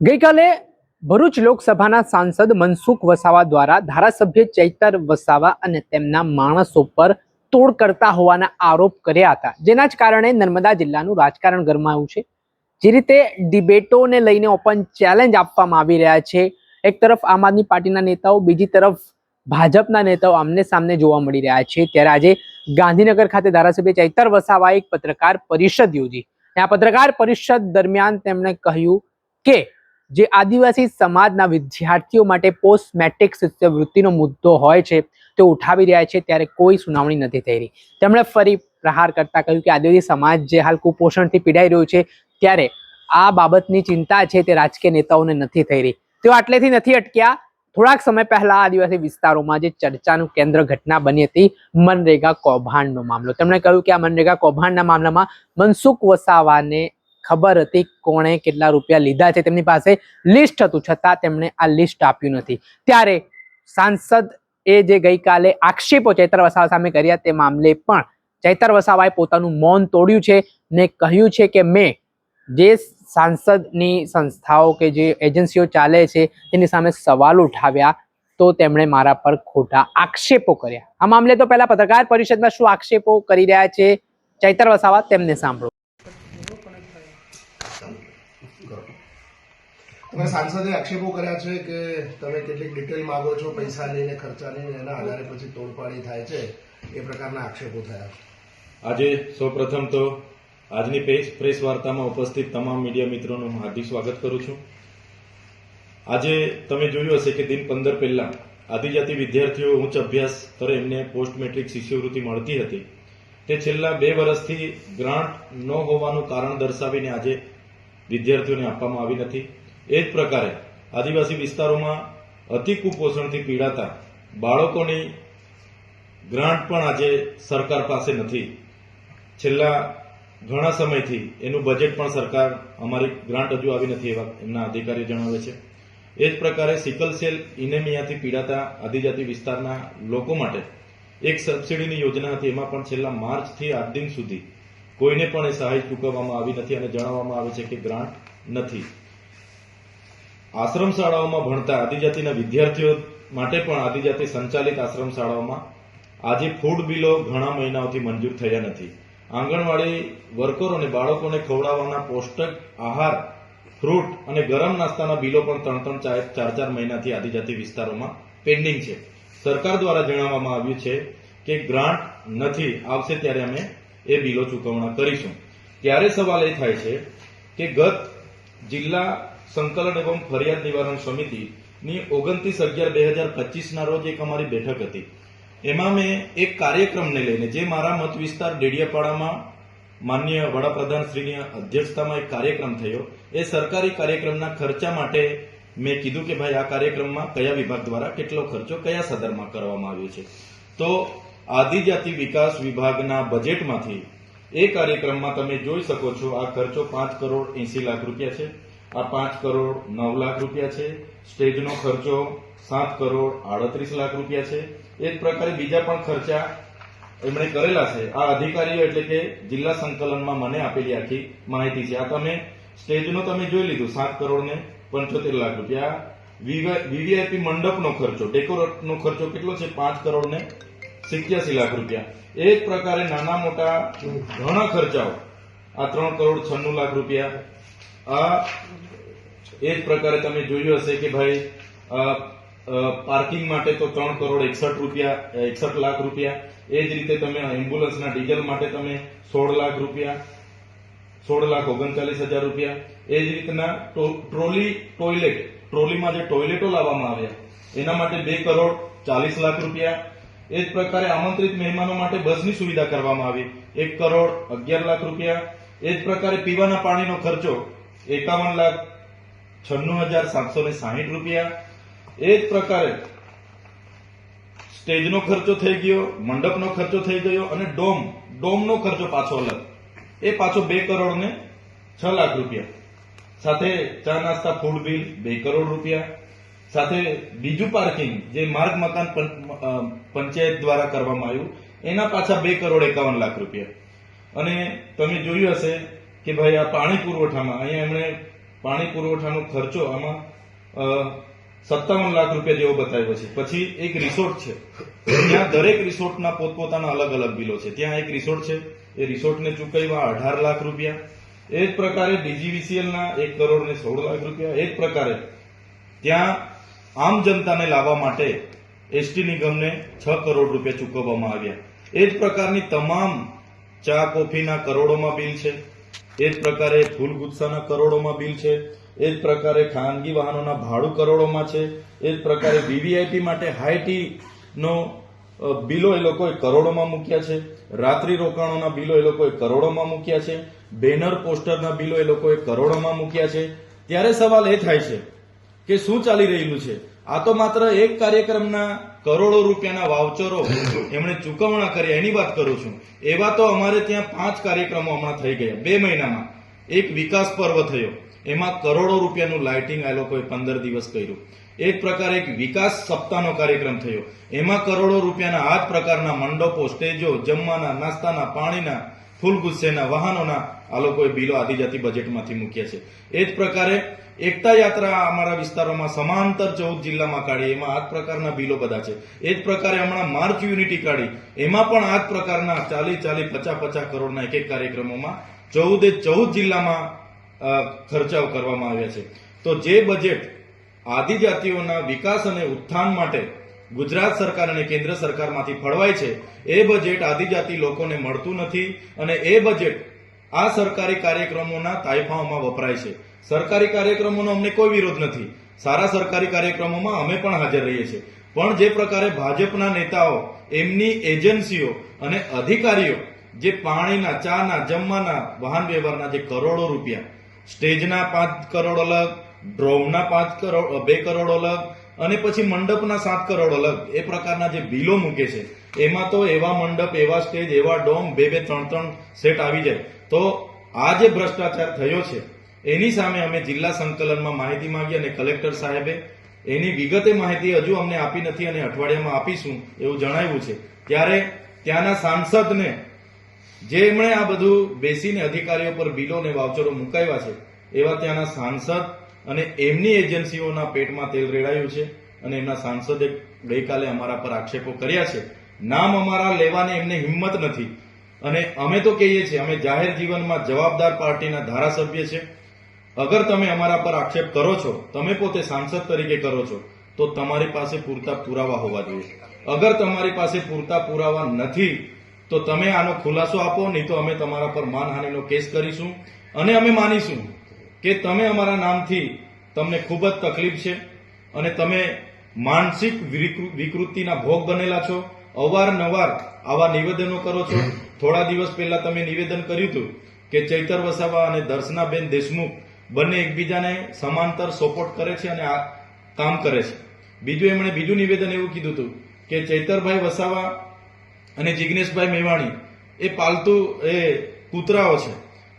ગઈકાલે ભરૂચ લોકસભાના સાંસદ મનસુખ વસાવા દ્વારા ધારાસભ્ય ચૈતર વસાવા અને તેમના માણસો પર તોડ કરતા હોવાના આરોપ કર્યા હતા. જેના જ કારણે નર્મદા જિલ્લાનું રાજકારણ ગરમાયું છે. જે રીતે ડિબેટોને લઈને ઓપન ચેલેન્જ આપવામાં આવી રહ્યા છે. એક તરફ આમ આદમી પાર્ટીના નેતાઓ, બીજી તરફ ભાજપના નેતાઓ આમને સામને જોવા મળી રહ્યા છે. ત્યારે આજે ગાંધીનગર ખાતે ધારાસભ્ય ચૈતર વસાવાએ એક પત્રકાર પરિષદ યોજી. આ પત્રકાર પરિષદ દરમિયાન તેમણે કહ્યું કે જે આદિવાસી સમાજના વિદ્યાર્થીઓ માટે પોસ્ટ મેટ્રિક શિષ્યવૃત્તિનો મુદ્દો હોય છે તે ઉઠાવી રહ્યા છે ત્યારે કોઈ સુનાવણી નથી થઈ રહી. તેમણે ફરી પ્રહાર કરતા કહ્યું કે આદિવાસી સમાજ જે હાલ કુપોષણથી પીડાઈ રહ્યો છે, ત્યારે આ બાબતની ચિંતા છે તે રાજકીય નેતાઓને નથી થઈ રહી. તેઓ આટલેથી નથી અટક્યા. થોડાક સમય પહેલા આદિવાસી વિસ્તારોમાં જે ચર્ચાનું કેન્દ્ર ઘટના બની હતી, મનરેગા કૌભાંડનો મામલો. તેમણે કહ્યું કે આ મનરેગા કૌભાંડના મામલામાં મનસુખ વસાવાને ખબર હતી કોણે કેટલા રૂપિયા લીધા છે તેમની પાસે. લિસ્ટ હતું, છતાં તેમણે આ લિસ્ટ આપ્યું નથી. ત્યારે સાંસદ એ જે ગઈકાલે આક્ષેપો ચૈતર વસાવા સામે કર્યા તે મામલે પણ ચૈતર વસાવાએ પોતાનું મૌન તોડ્યું છે ને કહ્યું છે કે મેં જે સાંસદની સંસ્થાઓ કે જે એજન્સીઓ ચાલે છે તેની સામે સવાલ ઉઠાવ્યા તો તેમણે મારા પર ખોટા આક્ષેપો કર્યા. આ મામલે તો પહેલા પત્રકાર પરિષદમાં શું આક્ષેપો કરી રહ્યા છે? ચૈતર વસાવા, તેમને સાંભળો. તમે સાંસદે આક્ષેપો કર્યા છે કે તમે કેટલીક ડિટેલ માંગો છો, પૈસા લઈને, ખર્ચા લઈને, એના આધારે પછી તોડપાડી થાય છે. એ પ્રકારના આક્ષેપો થયા છે. આજે સૌપ્રથમ તો આજની પ્રેસ વાર્તામાં ઉપસ્થિત તમામ મીડિયા મિત્રોનું હાર્દિક સ્વાગત કરું છું. આજે તમે જોયું હશે કે દિન પંદર પહેલા આદિજાતિ વિદ્યાર્થીઓ ઉચ્ચ અભ્યાસ સ્તરે એમને પોસ્ટ મેટ્રિક શિષ્યવૃત્તિ મળતી હતી. તે છેલ્લા બે વર્ષથી ગ્રાન્ટ ન હોવાનું કારણ દર્શાવીને આજે વિદ્યાર્થીઓને આપવામાં આવી નથી. એ જ પ્રકારે આદિવાસી વિસ્તારોમાં અતિ કુપોષણથી પીડાતા બાળકોની ગ્રાન્ટ પણ આજે સરકાર પાસે નથી. છેલ્લા ઘણા સમયથી એનું બજેટ પણ સરકાર અમારી ગ્રાન્ટ હજુ આવી નથી એવા એમના અધિકારીઓ જણાવે છે. એ જ પ્રકારે સિકલ સેલ ઇનેમિયાથી પીડાતા આદિજાતિ વિસ્તારના લોકો માટે એક સબસિડીની યોજના હતી. એમાં પણ છેલ્લા માર્ચથી આજ દિન સુધી કોઈને પણ એ સહાય ચૂકવવામાં આવી નથી અને જણાવવામાં આવે છે કે ગ્રાન્ટ નથી. આશ્રમ શાળાઓમાં ભણતા આદિજાતિના વિદ્યાર્થીઓ માટે પણ આદિજાતિ સંચાલિત આશ્રમ શાળાઓમાં આજે ફૂડ બિલો ઘણા મહિનાઓથી મંજૂર થયા નથી. આંગણવાડી વર્કરો અને બાળકોને ખવડાવવાના પૌષ્ટિક આહાર, ફ્રૂટ અને ગરમ નાસ્તાના બિલો પણ ત્રણ ત્રણ ચાર ચાર ચાર મહિનાથી આદિજાતિ વિસ્તારોમાં પેન્ડિંગ છે. સરકાર દ્વારા જણાવવામાં આવ્યું છે કે ગ્રાન્ટ નથી, આવશે ત્યારે અમે એ બિલો ચૂકવણા કરીશું. ત્યારે સવાલ એ થાય છે કે ગત જિલ્લા સંકલન એવં ફરિયાદ નિવારણ સમિતિની ઓગણત્રીસ અગિયાર બે હજાર પચીસના રોજ એક અમારી બેઠક હતી. એમાં મેં એક કાર્યક્રમને લઈને, જે મારા મત વિસ્તાર ડેડિયાપાડામાં માન્ય વડાપ્રધાન શ્રીની અધ્યક્ષતામાં એક કાર્યક્રમ થયો. એ સરકારી કાર્યક્રમના ખર્ચા માટે મેં કીધું કે ભાઈ આ કાર્યક્રમમાં કયા વિભાગ દ્વારા કેટલો ખર્ચો કયા સદરમાં કરવામાં આવ્યો છે. તો આદિજાતિ વિકાસ વિભાગના બજેટમાંથી એ કાર્યક્રમમાં તમે જોઈ શકો છો આ ખર્ચો પાંચ કરોડ એસી લાખ રૂપિયા છે. આ પાંચ કરોડ નવ લાખ રૂપિયા છે. સ્ટેજનો ખર્ચો સાત કરોડ આડત્રીસ લાખ રૂપિયા છે. એ જ પ્રકારે બીજા પણ ખર્ચા એમણે કરેલા છે. આ અધિકારીઓ એટલે કે જિલ્લા સંકલનમાં મને આપેલી આખી માહિતી છે. આ તમે સ્ટેજનો તમે જોઈ લીધું, સાત કરોડ ને પંચોતેર લાખ રૂપિયા. વીવીઆઈપી મંડપનો ખર્ચો, ડેકોરેટનો ખર્ચો કેટલો છે? પાંચ કરોડ ને સિત્યાસી લાખ રૂપિયા. એ જ પ્રકારે નાના મોટા ઘણા ખર્ચાઓ. આ ત્રણ કરોડ છન્નું લાખ રૂપિયા આ એ જ પ્રકારે તમે જોયું હશે કે ભાઈ પાર્કિંગ માટે તો ત્રણ કરોડ એકસઠ રૂપિયા એકસઠ લાખ રૂપિયા. એ જ રીતે તમે એમ્બ્યુલન્સના ડીઝલ માટે તમે સોળ લાખ રૂપિયા, સોળ લાખ ઓગણચાલીસ હજાર રૂપિયા. એ જ રીતના ટ્રોલી, ટોયલેટ, ટ્રોલીમાં જે ટોયલેટો લાવવામાં આવ્યા, એના માટે બે કરોડ ચાલીસ લાખ રૂપિયા. એ જ પ્રકારે આમંત્રિત મહેમાનો માટે બસની સુવિધા કરવામાં આવી, એક કરોડ અગિયાર લાખ રૂપિયા. એ જ પ્રકારે પીવાના પાણીનો ખર્ચો એકાવન લાખ છન્નું હજાર સાતસો ને સાહીઠ રૂપિયા. એ જ પ્રકારે સ્ટેજનો ખર્ચો થઈ ગયો, મંડપનો ખર્ચો થઈ ગયો અને ડોમ, ડોમનો ખર્ચો પાછો અલગ. એ પાછો બે કરોડ ને છ લાખ રૂપિયા. સાથે ચા નાસ્તા ફૂડ બિલ બે કરોડ રૂપિયા. સાથે બીજું પાર્કિંગ જે માર્ગ, મકાન પંચાયત દ્વારા કરવામાં આવ્યું, એના પાછા બે કરોડ એકાવન લાખ રૂપિયા. અને તમે જોયું હશે કે ભાઈ આ પાણી પુરવઠામાં, અહીંયા એમણે પાણી પુરવઠાનો ખર્ચો આમાં સત્તાવન લાખ રૂપિયા જેવો બતાવ્યો છે. પછી એક રિસોર્ટ છે. ત્યાં દરેક રિસોર્ટના પોતપોતાના અલગ અલગ બિલો છે. ત્યાં એક રિસોર્ટ છે. એ રિસોર્ટને ચૂકવ્યા અઢાર લાખ રૂપિયા. એ જ પ્રકારે ડીજીવીસીએલના એક કરોડ ને સોળ લાખ રૂપિયા. એ જ પ્રકારે ત્યાં આમ જનતાને લાવવા માટે એસટી નિગમને છ કરોડ રૂપિયા ચૂકવવામાં આવ્યા. એ જ પ્રકારની તમામ ચા, કોફીના કરોડોમાં બિલ છે. એ જ પ્રકારે ફૂલ ગુસ્સાના કરોડોમાં બિલ છે, એ જ પ્રકારે ખાનગી વાહનોના ભાડું કરોડોમાં છે, એ જ પ્રકારે વીવીઆઈપી માટે હાઈટી નો બિલો એ લોકોએ કરોડોમાં મૂક્યા છે, રાત્રિ રોકાણોના બિલો એ લોકોએ કરોડોમાં મૂક્યા છે, બેનર પોસ્ટરના બિલો એ લોકોએ કરોડોમાં મૂક્યા છે. ત્યારે સવાલ એ થાય છે કે શું ચાલી રહેલું છે? આ તો માત્ર એક કાર્યક્રમના કરોડો રૂપિયાના વાવચરો એમણે ચૂકવણા કરી, એની વાત કરું છું. એવા તો અમારે ત્યાં પાંચ કાર્યક્રમો હમણાં થઈ ગયા. બે મહિનામાં. એક વિકાસ પર્વ થયો. એમાં કરોડો રૂપિયાનું લાઇટિંગ આ લોકોએ પંદર દિવસ કર્યું. એક પ્રકારે એક વિકાસ સપ્તાહનો કાર્યક્રમ થયો. એમાં કરોડો રૂપિયાના આ પ્રકારના મંડપો, સ્ટેજો, જમવાના, નાસ્તાના, પાણીના ફૂલ ગુસ્સેના વાહનોના આ લોકોએ બિલો આદિજાતિ બજેટમાંથી મૂક્યા છે. એ જ પ્રકારે એકતા યાત્રા અમારા વિસ્તારોમાં સમાંતર ચૌદ જિલ્લામાં કાઢી, એમાં આ પ્રકારના બિલો બધા છે. એ જ પ્રકારે હમણાં માર્ચ યુનિટી કાઢી, એમાં પણ આ પ્રકારના ચાલી ચાલી પચાસ પચાસ કરોડના એક એક કાર્યક્રમોમાં ચૌદે ચૌદ જિલ્લામાં ખર્ચાઓ કરવામાં આવ્યા છે. તો જે બજેટ આદિજાતિઓના વિકાસ અને ઉત્થાન માટે ગુજરાત સરકાર અને કેન્દ્ર સરકારમાંથી ફળવાય છે, એ બજેટ આદિજાતિ લોકોને મળતું નથી અને એ બજેટ આ સરકારી કાર્યક્રમોના તાયફાઓમાં વપરાય છે. સરકારી કાર્યક્રમોનો અમને કોઈ વિરોધ નથી. સારા સરકારી કાર્યક્રમોમાં અમે પણ હાજર રહીએ છીએ. પણ જે પ્રકારે ભાજપના નેતાઓ, એમની એજન્સીઓ અને અધિકારીઓ, જે પાણીના, ચાના, જમવાના, વાહન વ્યવહારના જે કરોડો રૂપિયા, સ્ટેજના પાંચ કરોડ અલગ ડ્રોવના પાંચ કરોડ, બે કરોડ અલગ, અને પછી મંડપના સાત કરોડ અલગ, એ પ્રકારના જે બિલો મૂકે છે, એમાં તો એવા મંડપ, એવા સ્ટેજ, એવા ડોમ, બે બે ત્રણ ત્રણ સેટ આવી જાય. તો આ જે ભ્રષ્ટાચાર થયો છે એની સામે અમે જિલ્લા સંકલનમાં માહિતી માંગી અને કલેક્ટર સાહેબે એની વિગતે માહિતી હજુ અમને આપી નથી અને અઠવાડિયામાં આપીશું એવું જણાવ્યું છે. ત્યારે ત્યાંના સાંસદને જે એમણે આ બધું બેસીને અધિકારીઓ પર બિલો અને વાઉચરો મુકાવ્યા છે, એવા ત્યાંના સાંસદ અને એમની એજન્સીઓના પેટમાં તેલ રેડાયું છે અને એમના સાંસદે ગઈકાલે અમારા પર આક્ષેપો કર્યા છે. નામ અમારા લેવાની એમને હિંમત નથી. અને અમે તો કહીએ છીએ, અમે જાહેર જીવનમાં જવાબદાર પાર્ટીના ધારાસભ્ય છે. અગર તમે અમારા પર આક્ષેપ કરો છો, તમે પોતે સાંસદ તરીકે કરો છો, તો તમારી પાસે પૂરતા પુરાવા હોવા જોઈએ. અગર તમારી પાસે પૂરતા પુરાવા નથી, તો તમે આનો ખુલાસો આપો, નહીં તો અમે તમારા પર માનહાનિનો કેસ કરીશું. અને અમે માનીશું કે તમે અમારા નામથી તમને ખૂબ જ તકલીફ છે અને તમે માનસિક વિકૃતિના ભોગ બનેલા છો. અવારનવાર આવા નિવેદનો કરો છો. થોડા દિવસ પહેલા તમે નિવેદન કર્યું હતું કે ચૈતર વસાવા અને દર્શનાબેન દેશમુખ બંને એકબીજાને સમાંતર સપોર્ટ કરે છે અને આ કામ કરે છે. બીજું એમણે બીજું નિવેદન એવું કીધું હતું કે ચૈતરભાઈ વસાવા અને જિગ્નેશભાઈ મેવાણી એ પાલતુ, એ કૂતરાઓ છે.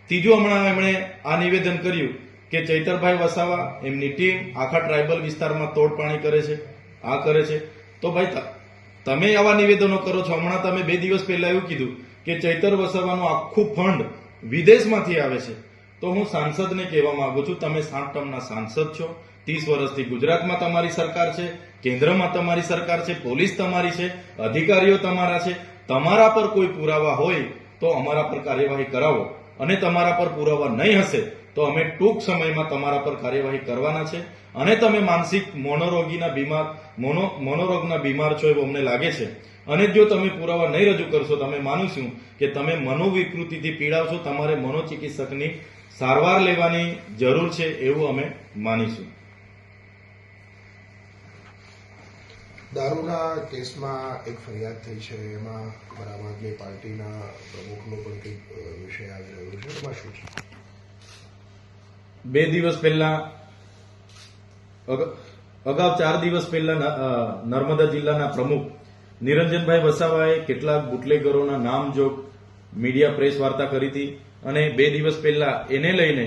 ત્રીજું હમણાં એમણે આ નિવેદન કર્યું કે ચૈતરભાઈ વસાવા એમની ટીમ આખા ટ્રાઇબલ વિસ્તારમાં તોડપાણી કરે છે, આ કરે છે. તો ભાઈ તમે આવા નિવેદનો કરો છો. હમણાં તમે બે દિવસ પહેલા એવું કીધું કે ચૈતર વસાવાનું આખું ફંડ વિદેશમાંથી આવે છે. તો હું સાંસદને કહેવા માંગુ છું, તમે સાત ટર્મના સાંસદ છો, ત્રીસ વર્ષથી ગુજરાતમાં તમારી સરકાર છે, કેન્દ્રમાં તમારી સરકાર છે, પોલીસ તમારી છે, અધિકારીઓ તમારા છે, તમારા પર કોઈ પુરાવા હોય તો અમારા પર કાર્યવાહી કરાવો. અને તમારા પર પુરાવા નહીં હશે તો અમે ટૂંક સમયમાં તમારા પર કાર્યવાહી કરવાના છે. અને તમે માનસિક મોનોરોગીના બીમાર, મોનો, મોનોરોગના બીમાર છો એવું અમને લાગે છે. અને જો તમે પુરાવા નહીં રજૂ કરશો તમે માનું છું કે તમે મનોવિકૃતિથી પીડાવશો તમારે મનોચિકિત્સકની સારવાર લેવાની જરૂર છે એવું અમે માનીશું. દારૂના કેસમાં એક ફરિયાદ થઈ છે. એમાં આમ આદમી પાર્ટીના પ્રમુખનો પણ કંઈક વિષય આવી રહ્યો છે. એમાં શું છે? બે દિવસ પહેલા અગાઉ ચાર દિવસ પહેલા નર્મદા જિલ્લાના પ્રમુખ નિરંજનભાઈ વસાવાએ કેટલાક બુટલેગરોના નામજોગ મીડિયા પ્રેસ વાર્તા કરી હતી. અને બે દિવસ પહેલા એને લઈને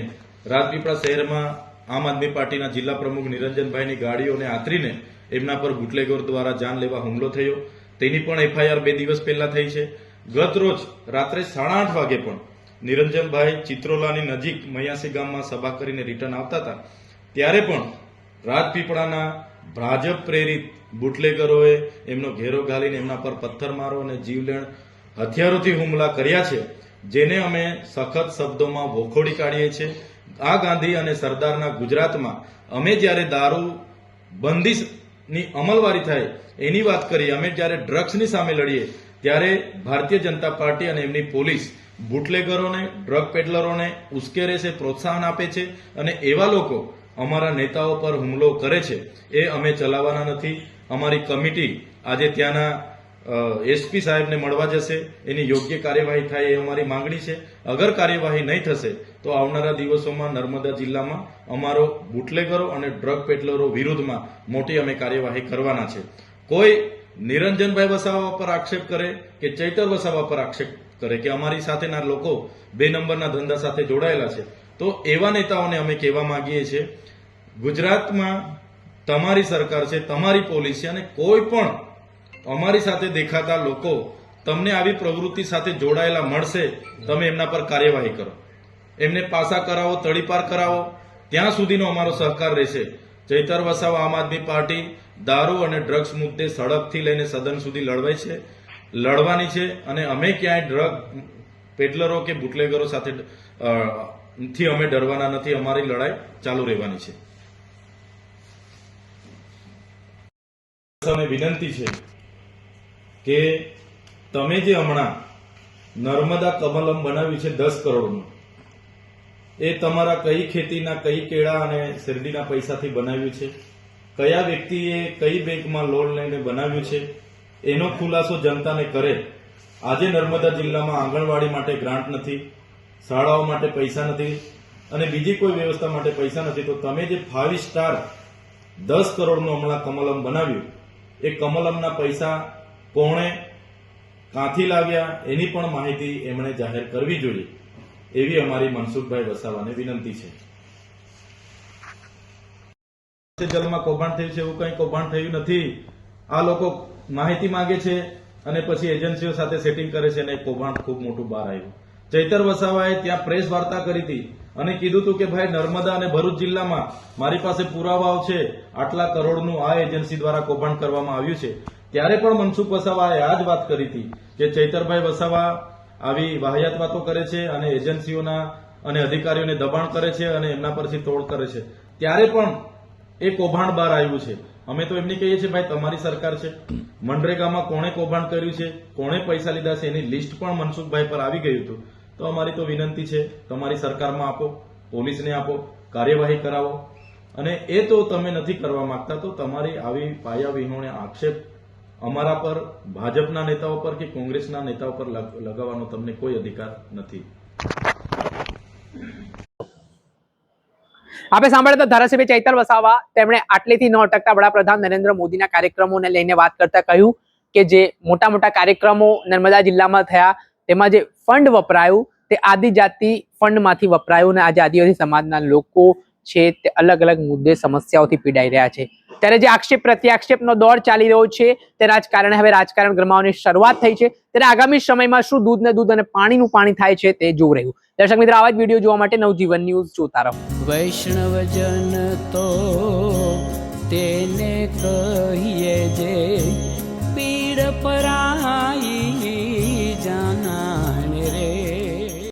રાજપીપળા શહેરમાં આમ આદમી પાર્ટીના જિલ્લા પ્રમુખ નિરંજનભાઈની ગાડીઓને આતરીને એમના પર બુટલેગર દ્વારા જાન લેવા હુમલો થયો. તેની પણ એફઆઈઆર બે દિવસ પહેલા થઈ છે. ગત રોજ રાત્રે સાડા આઠ વાગે પણ નિરંજનભાઈ ચિત્રોલાની નજીક મયાસી ગામમાં સભા કરીને રિટર્ન આવતા હતા. ત્યારે પણ રાજપીપળાના ભાજપ પ્રેરિત બુટલેગરોએ એમનો ઘેરો ઘાલીને એમના પર પથ્થરમારો અને જીવલેણ હથિયારોથી હુમલા કર્યા છે. જેને અમે સખત શબ્દોમાં વખોડી કાઢીએ છીએ. આ ગાંધી અને સરદારના ગુજરાતમાં અમે જ્યારે દારૂ બંદીની અમલવારી થાય, એની વાત કરીએ અમે જ્યારે ડ્રગ્સની સામે લડીએ, ત્યારે ભારતીય જનતા પાર્ટી અને એમની પોલીસ બુટલેગરોને, ડ્રગ પેડલરોને ઉશ્કેરે છે, પ્રોત્સાહન આપે છે અને એવા લોકો અમારા નેતાઓ પર હુમલો કરે છે. એ અમે ચલાવવાના નથી. અમારી કમિટી આજે ત્યાંના એસપી સાહેબને મળવા જશે, એની યોગ્ય કાર્યવાહી થાય એ અમારી માંગણી છે. અગર કાર્યવાહી નહીં થશે, તો આવનારા દિવસોમાં નર્મદા જિલ્લામાં અમારો બુટલેગરો અને ડ્રગ પેટલરો વિરુદ્ધમાં મોટી અમે કાર્યવાહી કરવાના છે. કોઈ નિરંજનભાઈ વસાવા પર આક્ષેપ કરે કે ચૈતર વસાવા પર આક્ષેપ કરે કે અમારી સાથેના લોકો બે નંબરના ધંધા સાથે જોડાયેલા છે, તો એવા નેતાઓને અમે કહેવા માંગીએ છીએ, ગુજરાતમાં તમારી સરકાર છે, તમારી પોલીસ અને કોઈ પણ અમારી સાથે દેખાતા લોકો તમને આવી પ્રવૃત્તિ સાથે જોડાયેલા મળશે, તમે એમના પર કાર્યવાહી કરો. એમને પાસા કરાવો તળીપાર કરાવો. ત્યાં સુધીનો અમારો સહકાર રહેશે. ચૈતર વસાવા આમ આદમી પાર્ટી દારૂ અને ડ્રગ્સ મુદ્દે સડકથી લઈને સદન સુધી લડવાય છે, લડવાની છે અને અમે ક્યાંય ડ્રગ પેડલરો કે બુટલેગરો સાથે થી અમે ડરવાના નથી, અમારી લડાઈ ચાલુ રહેવાની છે. વિનંતી છે કે તમે જે હમણાં નર્મદા કમલમ બનાવ્યું છે દસ કરોડનું, એ તમારા કઈ ખેતીના, કઈ કેળા અને શેરડીના પૈસાથી બનાવ્યું છે? કયા વ્યક્તિએ કઈ બેંકમાં લોન લઈને બનાવ્યું છે? એનો ખુલાસો જનતાને કરે. આજે નર્મદા જિલ્લામાં આંગણવાડી માટે ગ્રાન્ટ નથી, શાળાઓ માટે પૈસા નથી અને બીજી કોઈ વ્યવસ્થા માટે પૈસા નથી. તો તમે જે ફાઇવ સ્ટાર દસ કરોડનું હમણાં કમલમ બનાવ્યું, એ કમલમના પૈસા કોણે કાંથી લાવ્યા એની પણ માહિતી એમણે જાહેર કરવી જોઈએ, એવી અમારી મનસુખભાઈ વસાવાને વિનંતી છે. જલમાં કૌભાંડ થયું છે એવું કંઈ કૌભાંડ થયું નથી. આ લોકો માહિતી માંગે છે અને પછી એજન્સીઓ સાથે સેટિંગ કરે છે અને કૌભાંડ ખૂબ મોટું બહાર આવ્યું. ચૈતર વસાવાએ ત્યાં પ્રેસ વાર્તા કરી હતી અને કીધું હતું કે, ભાઈ, નર્મદા અને ભરૂચ જિલ્લામાં મારી પાસે પુરાવાઓ છે. આટલા કરોડનું આ એજન્સી દ્વારા કૌભાંડ કરવામાં આવ્યું છે. ત્યારે પણ મનસુખ વસાવાએ આ જ વાત કરી હતી કે ચૈતરભાઈ વસાવા આવી વાહિયાત વાતો કરે છે અને એજન્સીઓના અને અધિકારીઓને દબાણ કરે છે અને એમના પરથી તોડ કરે છે. ત્યારે પણ એ કૌભાંડ બહાર આવ્યું છે. અમે તો એમની કહીએ છીએ, ભાઈ, તમારી સરકાર છે. મનરેગામાં કોણે કૌભાંડ કર્યું છે? કોણે પૈસા લીધા છે? એની લિસ્ટ પણ મનસુખભાઈ પર આવી ગયું હતું. તો અમારી તો વિનંતી છે, તમારી સરકારમાં આપો, પોલીસને આપો, કાર્યવાહી કરાવો. અને એ તો તમે નથી કરવા માંગતા. તો તમારી આવી પાયા વિહોણે આક્ષેપ અમારા પર, ભાજપના નેતાઓ પર કે કોંગ્રેસના નેતાઓ પર લગાવવાનો તમને કોઈ અધિકાર નથી. આપણે સાંભળ્યા ધારાસભ્ય ચૈતર વસાવા, તેમણે આટલેથી ન અટકતા વડાપ્રધાન નરેન્દ્ર મોદીના કાર્યક્રમોને લઈને વાત કરતા કહ્યું કે જે મોટા મોટા કાર્યક્રમો નર્મદા જિલ્લામાં થયા, તેમાં જે ફંડ વપરાયું, તે આદિજાતિ ફંડમાંથી વપરાયું અને આજે આદિવાસી સમાજના લોકો છે તે અલગ અલગ મુદ્દે સમસ્યાઓથી પીડાઈ રહ્યા છે. ત્યારે જે આક્ષેપ પ્રત્યાક્ષેપનો દોર ચાલી રહ્યો છે તે રાજકારણે હવે રાજકારણ ગરમાવાની શરૂઆત થઈ છે. ત્યારે આગામી સમયમાં શું દૂધ ને દૂધ અને પાણીનું પાણી થાય છે તે જોવું રહ્યું. દર્શક મિત્રો, આવા જ વીડિયો જોવા માટે નવજીવન ન્યૂઝ જોતા રહો. વૈષ્ણવજન તો તેને કહીએ જે પીડ પરાઈ